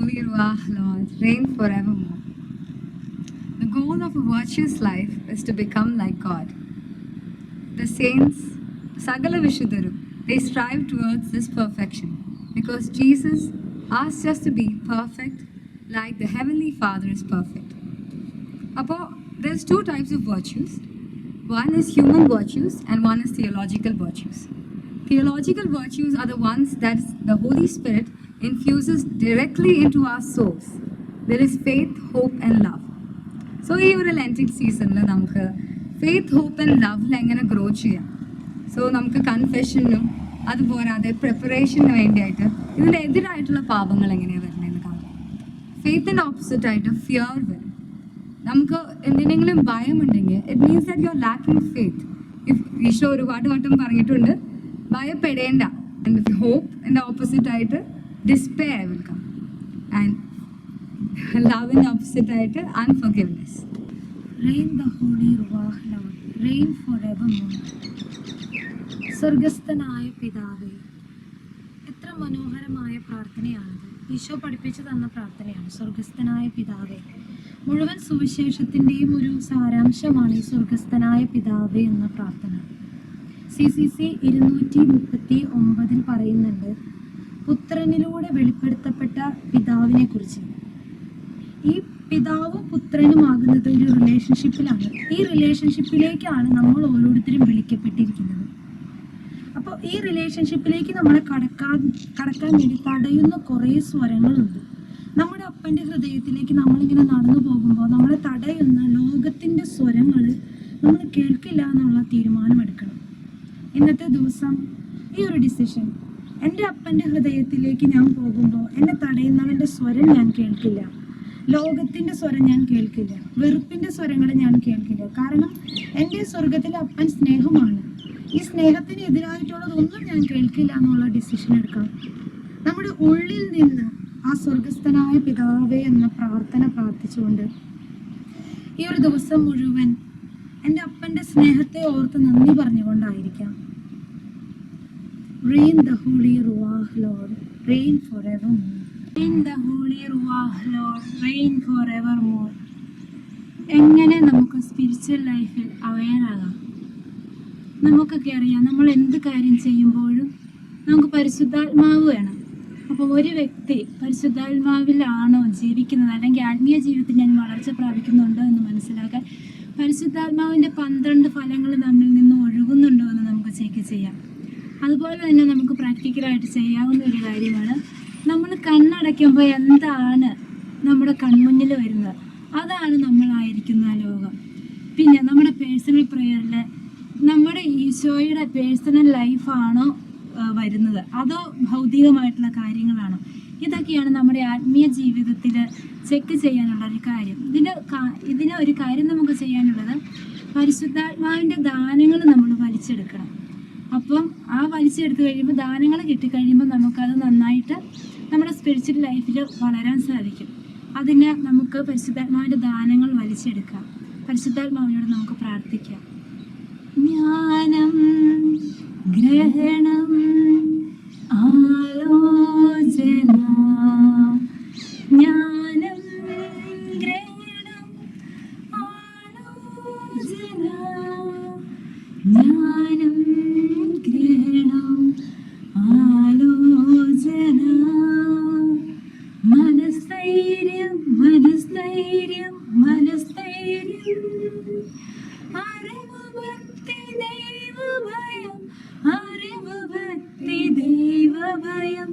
holy Ruach, Lord, reign forevermore. The goal of a virtuous life is to become like God. The saints, sagalavishuddaru, they strive towards this perfection because Jesus asked us to be perfect like the Heavenly Father is perfect. There's two types of virtues. One is human virtues and one is theological virtues. Theological virtues are the ones that the Holy Spirit infuses directly into our souls. There is faith, hope and love. So ഈ ഒരു ലെന്റിക് സീസണിൽ നമുക്ക് faith hope and ലവിൽ എങ്ങനെ grow ചെയ്യാം? So നമുക്ക് കൺഫെഷനും അതുപോരാതെ പ്രിപ്പറേഷന് വേണ്ടിയായിട്ട് ഇതിന്റെ എതിരായിട്ടുള്ള പാപങ്ങൾ എങ്ങനെയാണ് വരുന്നതെന്ന് കാണാം. ഫെയ്ത്തിന്റെ ഓപ്പോസിറ്റ് ആയിട്ട് ഫിയർ വരും. നമുക്ക് എന്തിനെങ്കിലും ഭയമുണ്ടെങ്കിൽ it means that you are lacking faith if Isho ഒരുപാട് വട്ടം പറഞ്ഞിട്ടുണ്ട് ഭയപ്പെടേണ്ട. ഹോപ്പ് എന്റെ ഓപ്പോസിറ്റ് ആയിട്ട് ഡിസ്പെയർ വിൽ കം ആൻഡ് ലവിന്റെ ഓപ്പോസിറ്റ് ആയിട്ട് unforgiveness Reign the Holy Ruach Lord, reign forevermore. സ്വർഗസ്ഥനായ പിതാവേ എത്ര മനോഹരമായ പ്രാർത്ഥനയാണത്. ഈശോ പഠിപ്പിച്ചു തന്ന പ്രാർത്ഥനയാണ് സ്വർഗസ്ഥനായ പിതാവേ. മുഴുവൻ സുവിശേഷത്തിന്റെയും ഒരു സാരാംശമാണ് ഈ സ്വർഗസ്ഥനായ പിതാവേ എന്ന പ്രാർത്ഥന. സി സി സി ഇരുന്നൂറ്റി മുപ്പത്തി ഒമ്പതിൽ പറയുന്നുണ്ട് പുത്രനിലൂടെ വെളിപ്പെടുത്തപ്പെട്ട പിതാവിനെ കുറിച്ച് ഈ പിതാവും പുത്രനുമാകുന്നത് ഒരു റിലേഷൻഷിപ്പിലാണ് ഈ റിലേഷൻഷിപ്പിലേക്കാണ് നമ്മൾ ഓരോരുത്തരും വിളിക്കപ്പെട്ടിരിക്കുന്നത്. അപ്പോൾ ഈ റിലേഷൻഷിപ്പിലേക്ക് നമ്മളെ കടക്കാൻ കടക്കാൻ വേണ്ടി തടയുന്ന കുറേ സ്വരങ്ങളുണ്ട്. നമ്മുടെ അപ്പന്റെ ഹൃദയത്തിലേക്ക് നമ്മളിങ്ങനെ നടന്നു പോകുമ്പോൾ നമ്മളെ തടയുന്ന ലോകത്തിന്റെ സ്വരങ്ങൾ നമ്മൾ കേൾക്കില്ല എന്നുള്ള തീരുമാനമെടുക്കണം. ഇന്നത്തെ ദിവസം ഈ ഒരു ഡിസിഷൻ എന്റെ അപ്പന്റെ ഹൃദയത്തിലേക്ക് ഞാൻ പോകുമ്പോൾ എന്നെ തടയുന്നവന്റെ സ്വരം ഞാൻ കേൾക്കില്ല. ലോകത്തിന്റെ സ്വരം ഞാൻ കേൾക്കില്ല. വെറുപ്പിന്റെ സ്വരങ്ങൾ ഞാൻ കേൾക്കില്ല. കാരണം എന്റെ സ്വർഗത്തിലെ അപ്പൻ സ്നേഹമാണ്. ഈ സ്നേഹത്തിന് എതിരായിട്ടുള്ളതൊന്നും ഞാൻ കേൾക്കില്ല എന്നുള്ള ഡിസിഷൻ എടുക്കാം. നമ്മുടെ ഉള്ളിൽ നിന്ന് ആ സ്വർഗസ്ഥനായ പിതാവേ എന്ന പ്രാർത്ഥന പ്രാർത്ഥിച്ചുകൊണ്ട് ഈ ഒരു ദിവസം മുഴുവൻ എന്റെ അപ്പന്റെ സ്നേഹത്തെ ഓർത്ത് നന്ദി പറഞ്ഞുകൊണ്ടായിരിക്കാം. Reign the Holy Ruach, Lord, reign forevermore. Rain the Holy Ruach Lord, reign forevermore. എങ്ങനെ നമുക്ക് സ്പിരിച്വൽ ലൈഫിൽ അവയറാകാം നമുക്കൊക്കെ അറിയാം നമ്മൾ എന്ത് കാര്യം ചെയ്യുമ്പോഴും നമുക്ക് പരിശുദ്ധാത്മാവ് വേണം അപ്പോൾ ഒരു വ്യക്തി പരിശുദ്ധാത്മാവിലാണോ ജീവിക്കുന്നത് അല്ലെങ്കിൽ ആത്മീയ ജീവിതത്തിൽ ഞാൻ വളർച്ച പ്രാപിക്കുന്നുണ്ടോ എന്ന് മനസ്സിലാക്കാൻ പരിശുദ്ധാത്മാവിന്റെ പന്ത്രണ്ട് ഫലങ്ങൾ നമ്മിൽ നിന്ന് ഒഴുകുന്നുണ്ടോ എന്ന് നമുക്ക് ചെക്ക് ചെയ്യാം അതുപോലെ തന്നെ നമുക്ക് പ്രാക്ടിക്കലായിട്ട് ചെയ്യാവുന്ന ഒരു കാര്യമാണ്. നമ്മൾ കണ്ണടയ്ക്കുമ്പോൾ എന്താണ് നമ്മുടെ കൺമുന്നിൽ വരുന്നത്? അതാണ് നമ്മളായിരിക്കുന്ന ലോകം. പിന്നെ നമ്മുടെ പേഴ്സണൽ പ്രെയറിൽ നമ്മുടെ ഈശോയുടെ പേഴ്സണൽ ലൈഫാണോ വരുന്നത്? അതോ ഭൗതികമായിട്ടുള്ള കാര്യങ്ങളാണോ? ഇതൊക്കെയാണ് നമ്മുടെ ആത്മീയ ജീവിതത്തിൽ ചെക്ക് ചെയ്യാനുള്ള ഒരു കാര്യം. ഇതിന് കാ- ഇതിന് ഒരു കാര്യം നമുക്ക് ചെയ്യാനുള്ളത് പരിശുദ്ധാത്മാവിന്റെ ദാനങ്ങൾ നമ്മൾ വലിച്ചെടുക്കണം. അപ്പം ആ വലിച്ചെടുത്ത് കഴിയുമ്പോൾ ദാനങ്ങൾ കിട്ടിക്കഴിയുമ്പോൾ നമുക്കത് നന്നായിട്ട് നമ്മുടെ സ്പിരിച്വൽ ലൈഫിൽ വളരാൻ സാധിക്കും. അതിന് നമുക്ക് പരിശുദ്ധാത്മാവിന്റെ ദാനങ്ങൾ വലിച്ചെടുക്കാം പരിശുദ്ധാത്മാവിനോട് നമുക്ക് പ്രാർത്ഥിക്കാം. ജ്ഞാനം ഗ്രഹണം ആലോചന ജ്ഞാനം ഗ്രഹണം ആലോചന ജ്ഞാനം. അറിവ് ഭക്തി ദൈവഭയം അറിവ് ഭക്തി ദൈവഭയം.